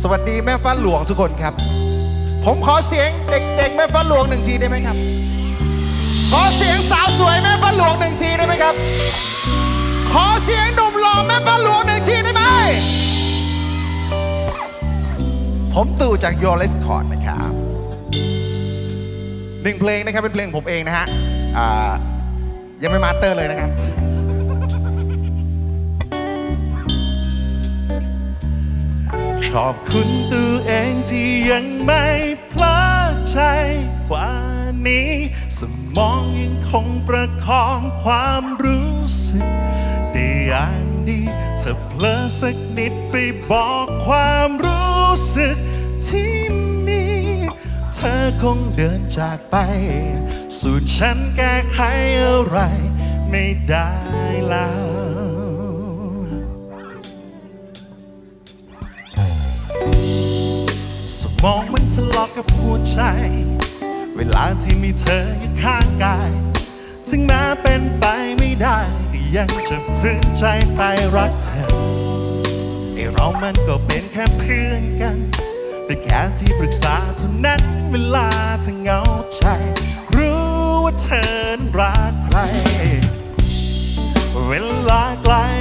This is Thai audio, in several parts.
สวัสดีแม่ฟ้าหลวงทุกคนครับ ผมขอเสียงเด็กๆแม่ฟ้าหลวงหนึ่งทีได้ไหมครับ ขอเสียงสาวสวยแม่ฟ้าหลวงหนึ่งทีได้ไหมครับ ขอเสียงหนุ่มหล่อแม่ฟ้าหลวงหนึ่งทีได้ไหม ผมตู่จากโยเลสคอร์ดนะครับหนึ่งเพลงนะครับเป็นเพลงผมเองนะฮะยังไม่มาสเตอร์เลยนะครับ ขอบคุณตัวเองที่ยังไม่พลาดใจกว่านี้ สมองยังคงประคองความรู้สึกได้อย่างดีเธอเพลอสักนิดไปบอกความรู้สึกที่มี เธอคงเดินจากไปส่ฉันแก้ไขอะไรไม่ได้แล้ว มองมันทะเลาะกับหัวใจ เวลาที่มีเธออยู่ข้างกาย ถึงแม้เป็นไปไม่ได้ก็ยังจะฝืนใจไปรักเธอไอเรามันก็เป็นแค่เพื่อนกัน เป็นแค่ที่ปรึกษาเท่านั้นเวลาเธอเหงาใจ รู้ว่าเธอรักใคร เวลาใกล้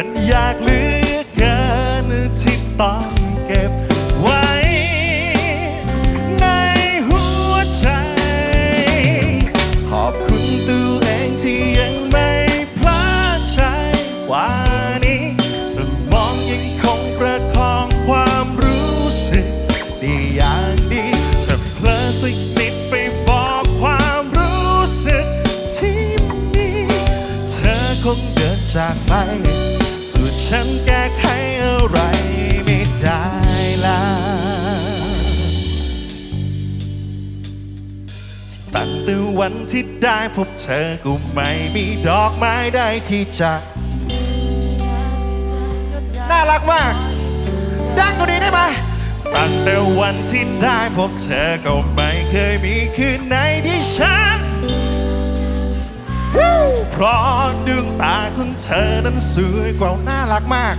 มันอยากเหลือเกินที่ต้องเก็บไว้ ในหัวใจ ขอบคุณตัวเองที่ยังไม่พลาดใจกว่านี้ สมองยังคงประคองความรู้สึกด้อย่างดีถ้าเพลอสักนิดไปบอกความรู้สึกที่มี เธอคงเดินจากไป ส่วนฉันแก้ไขอะไรไม่ได้แล้วตั้งแต่วันที่ได้พบเธอก็ไม่มีดอกไม้ใดที่จะน่ารักมาก ดังกว่านี้ได้ไหมตั้งแต่วันที่ได้พบเธอก็ไม่เคยมีคืนไหนที่ฉัน เพราะดวงตาของเธอนั้นสวยกว่าน่ารักมาก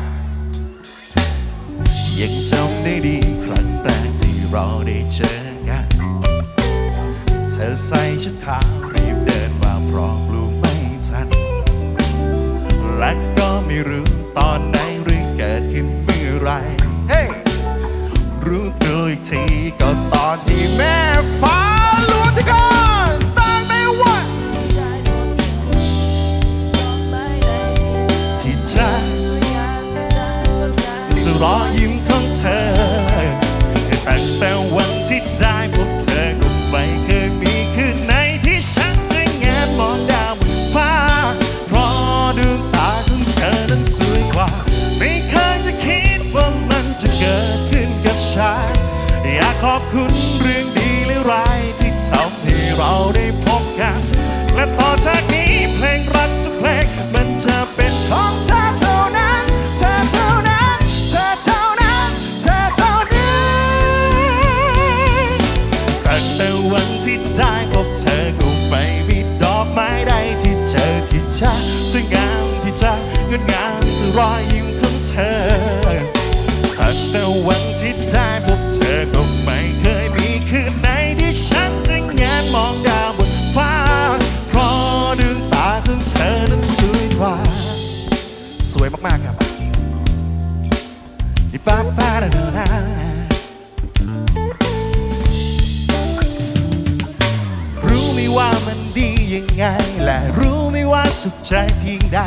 ยังจำได้ดีครั้งแรกที่เราได้เจอกัน เธอใส่ชุดขาวรีบเดินมาเพราะกลัวไม่ทัน และก็ไม่รู้ตอนไหนหรือเกิดขึ้นเมื่อไหรเฮ้ยรู้ตัวอีกทีก็ตอนที่แม่ฟ้า ขอบคุณเรื่องดีและร้ายที่ทำให้เราได้พบกัน และต่อจากนี้เพลงรักทุกเพลงมันจะเป็นของเธอเท่านั้นเธอเท่านั้นเธอเท่านั้นเธอเท่านั้นตั้งแต่วันที่ได้พบเธอก็ไม่มีดอกไม้ใดที่เจอที่จะสวยงามที่จะงดงามจะรอยยิ้ม ที่ป้าป้าดาดารู้ไหมว่ามันดียังไง และรู้ไหมว่าสุขใจเพียงใด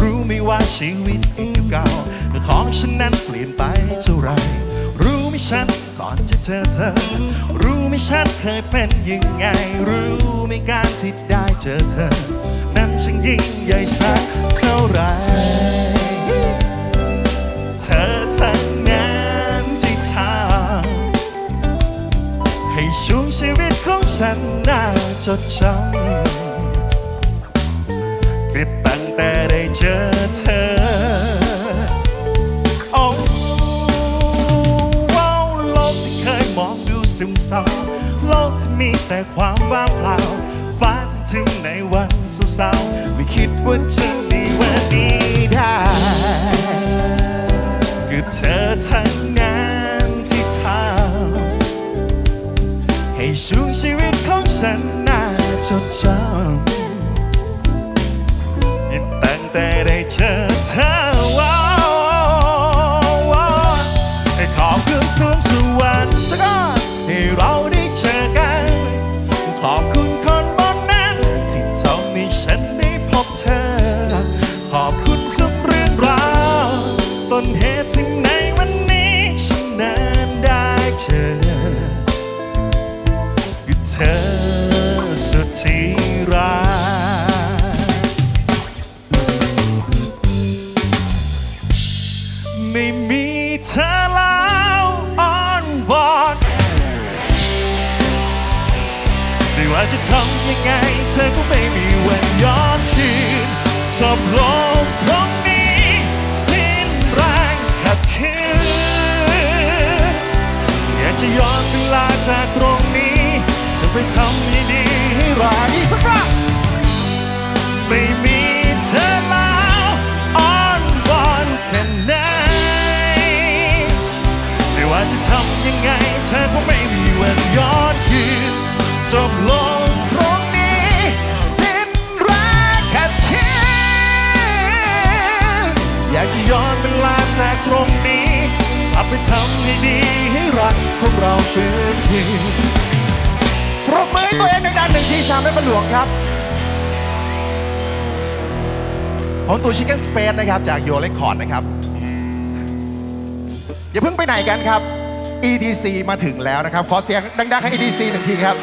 รู้ไหมว่าชีวิตเองเก่าแต่ของฉันนั้นเปลี่ยนไปเท่าไร รู้ไหมฉันก่อนจะเจอเธอ รู้ไหมฉันเคยเป็นยังไง รู้ไหมการที่ได้เจอเธอ นั้นช่างยิ่งใหญ่สักเท่าไร ฉันน่าจดจำคือตั้งแต่ได้เจอเธอโอ้ว้าวโลซึมเศร้าโลกที่มีแต่ความว่างเปล่าฝันถึงในวันเศร้าๆไม่คิดว่าจะมีวันนี้ ของฉันน่าจดจำตั้งแต่ได้เจอเธอว้าวขอบคุณสวงสวรรค์สักอนให้เราได้เจอกัน ขอบคุณคนบนนั้นที่ทำให้ฉันได้พบเธอ ขอบคุณทุกเรื่องราวต้นเหตุถึงในวันนี้ฉันนั้นได้เจอคือเธอ จะทำยังไง เธอก็ไม่มีวันย้อนคืนจบลงตรงนี้ สิ้นแรงขัดขืนอยากจะย้อนเวลาจากตรงนี้ จะไปทำให้ดีให้รักสักรอบไม่มีเธอแล้วอ่อนวอนแค่ไหนไม่ว่าจะทำยังไง เธอก็ไม่มีวันย้อนคืนจบากจะย้อนเวลาจากตรงนี้กลับไปทำให้ดีให้รักของเราฟื้นคืนปรบมือให้ตัวเองดังๆหนึ่งที่ชามแม่ฟันหลวงครับ ผมตูชิคเก้นสเปซนะครับ จากโยเลคอร์ดนะครับ อย่าเพิ่งไปไหนกันครับ EDC มาถึงแล้วนะครับ ขอเสียงดังๆให้ EDC หนึ่งทีครับ